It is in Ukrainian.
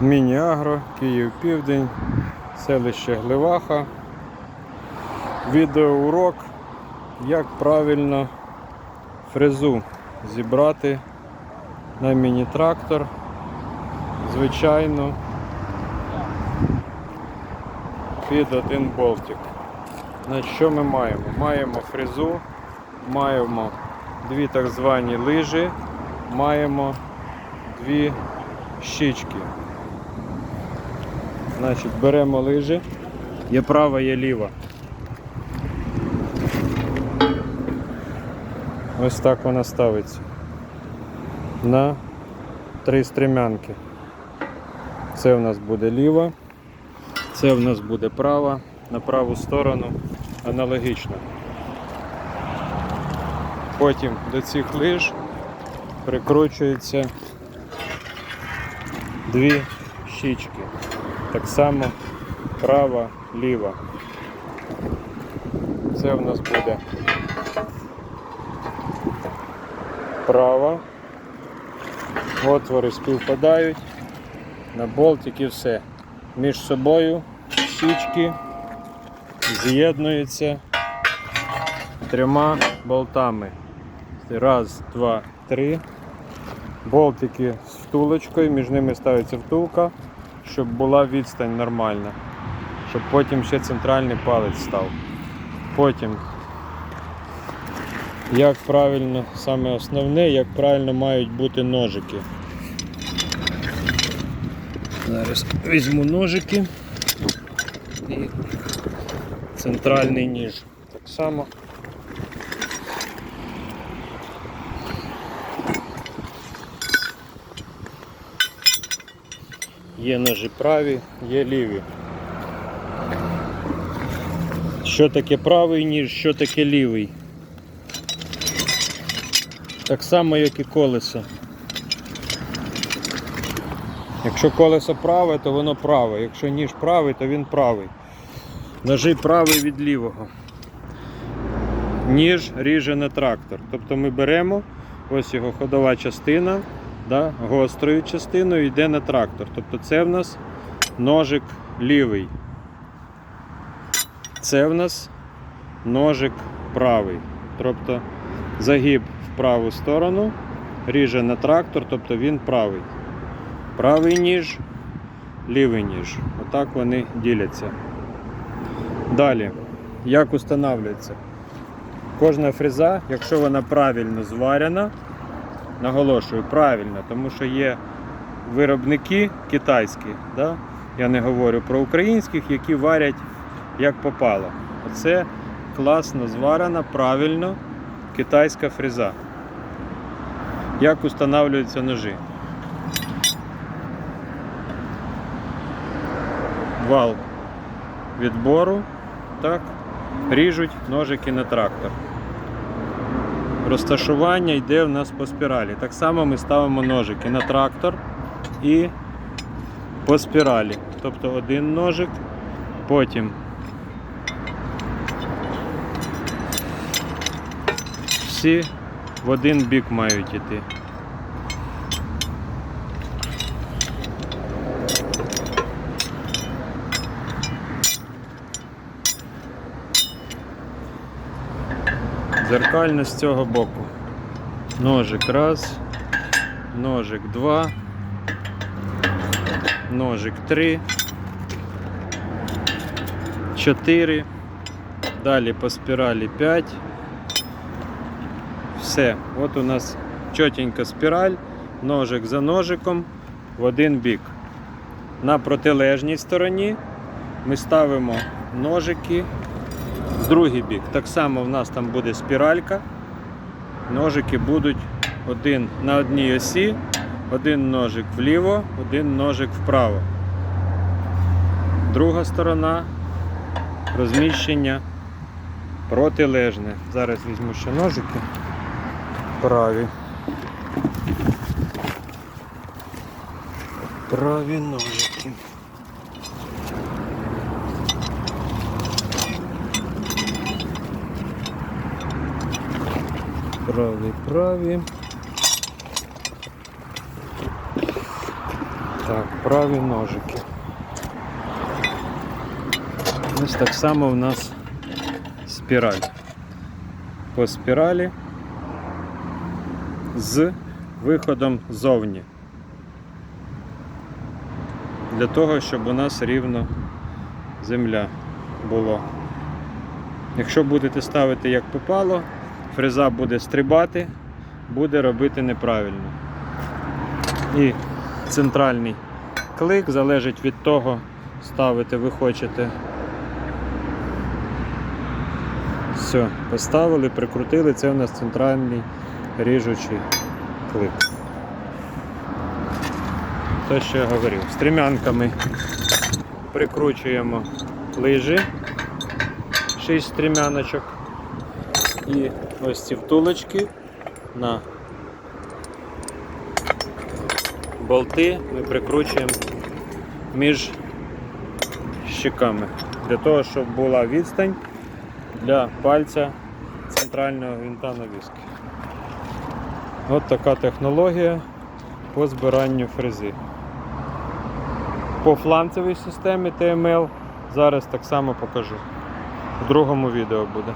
Міні-Агро, Київ Південь, селище Гливаха. Відеоурок, як правильно фрезу зібрати на міні-трактор. Звичайно, під один болтик. Значить, що ми маємо? Маємо фрезу, маємо дві так звані лижі, маємо дві щічки. Значить, беремо лижі, є права, є ліва. Ось так вона ставиться. На три стремянки. Це в нас буде ліва, це в нас буде права, на праву сторону аналогічно. Потім до цих лиж прикручуються дві щічки. Так само права, ліва. Це в нас буде права. Отвори співпадають на болтик і все. Між собою щічки з'єднуються трьома болтами. Раз, два, три. Болтики з втулочкою, між ними ставиться втулка, щоб була відстань нормальна. Щоб потім ще центральний палець став. Потім, як правильно, саме основне, як правильно мають бути ножики. Зараз візьму ножики і центральний ніж. Так само. Є ножі праві, є ліві. Що таке правий ніж, що таке лівий? Так само, як і колесо. Якщо колесо праве, то воно праве. Якщо ніж правий, то він правий. Ножи правий від лівого. Ніж ріже на трактор. Тобто ми беремо ось його ходова частина, да, гострою частиною йде на трактор. Тобто це в нас ножик лівий. Це в нас ножик правий. Тобто загиб в праву сторону, ріже на трактор, тобто він правий. Правий ніж, лівий ніж. Отак вони діляться. Далі, як устанавливається? Кожна фреза, якщо вона правильно зварена, наголошую, правильно, тому що є виробники китайські, да? я не говорю про українських, які варять як попало. Оце класно зварена, правильно китайська фреза. Як устанавливаються ножі? Вал відбору, так, ріжуть ножики на трактор. Розташування йде в нас по спіралі. Так само ми ставимо ножики на трактор і по спіралі. Тобто один ножик, потім всі в один бік мають іти. Зеркально з цього боку. Ножик раз, ножик два, ножик три, чотири, далі по спіралі 5. Все, от у нас чотенька спіраль, ножик за ножиком в один бік. На протилежній стороні ми ставимо ножики в другий бік. Так само в нас там буде спіралька. Ножики будуть один на одній осі, один ножик вліво, один ножик вправо. Друга сторона розміщення протилежне. Зараз візьму ще ножики праві. Праві ножики. Праві, праві. Так, праві ножики. Ось так само у нас спіраль. По спіралі з виходом зовні. Для того, щоб у нас рівно земля була. Якщо будете ставити як попало, фреза буде стрибати, буде робити неправильно. І центральний клик залежить від того, ставити ви хочете. Все, поставили, прикрутили, це у нас центральний ріжучий клик. Те, що я говорив. Стрімянками прикручуємо лижі, 6 стрімяночок. І ось ці втулочки на болти ми прикручуємо між щеками, для того, щоб була відстань для пальця центрального гвинта навіски. От така технологія по збиранню фрези. По фланцевій системі TML зараз так само покажу. В другому відео буде.